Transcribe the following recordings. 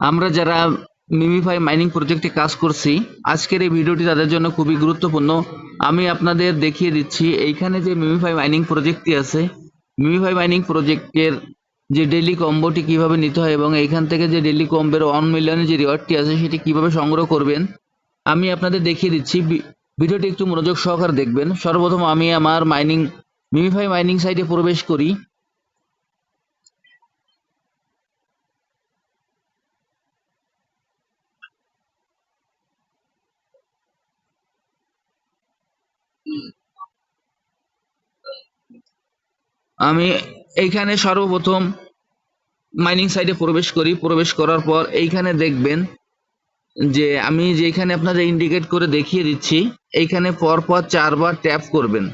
আমরা যারা MemeFi mining প্রজেক্টে কাজ করছি, আজকের এই ভিডিওটি তাদের জন্য খুবই গুরুত্বপূর্ণ। আমি আপনাদের দেখিয়ে দিচ্ছি, এইখানে যে মিমিফাই মাইনিং প্রজেক্টটি আছে মিমিফাই মাইনিং প্রজেক্টের যে ডেইলি কম্বোটি কীভাবে নিতে হয় এবং এইখান থেকে যে ডেইলি কম্বের ওয়ান মিলিয়নের যে রিওয়ার্ডটি আছে, সেটি কীভাবে সংগ্রহ করবেন, আমি আপনাদের দেখিয়ে দিচ্ছি। ভিডিওটি একটু মনোযোগ সহকারে দেখবেন। সর্বপ্রথম আমি আমার মাইনিং মিমিফাই মাইনিং সাইটে প্রবেশ করি। আমি এইখানে সর্বপ্রথম মাইনিং সাইটে প্রবেশ করি। প্রবেশ করার পর এইখানে দেখবেন যে আমি যেখানে আপনাদের ইন্ডিকেট করে দেখিয়ে দিচ্ছি, এইখানে পরপর চারবার ট্যাপ করবেন।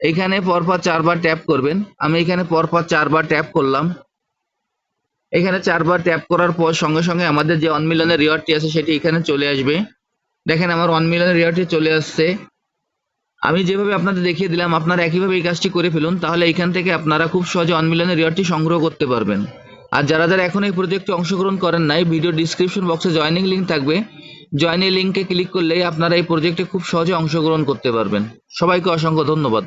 এইখানে পরপর চারবার ট্যাপ করবেন। আমি এখানে পরপর চারবার ট্যাপ করলাম। এখানে চারবার ট্যাপ করার পর সঙ্গে সঙ্গে আমাদের যে ওয়ান মিলিয়নের রিওয়ার্ডটি আছে সেটি এখানে চলে আসবে। দেখেন আমার ওয়ান মিলিয়নের রিওয়ার্ডটি চলে আসছে। আমি যেভাবে আপনাদের দেখিয়ে দিলাম, আপনারা একইভাবে এই কাজটি করে ফেলুন, তাহলে এখান থেকে আপনারা খুব সহজে ওয়ান মিলিয়নের রিওয়ার্ডটি সংগ্রহ করতে পারবেন। আর যারা যারা এখন এই প্রজেক্টে অংশগ্রহণ করেন নাই ভিডিও ডিসক্রিপশন বক্সে জয়েনিং লিঙ্ক থাকবে। জয়েনিং লিঙ্কে ক্লিক করলেই আপনারা এই প্রজেক্টে খুব সহজে অংশগ্রহণ করতে পারবেন। সবাইকে অসংখ্য ধন্যবাদ।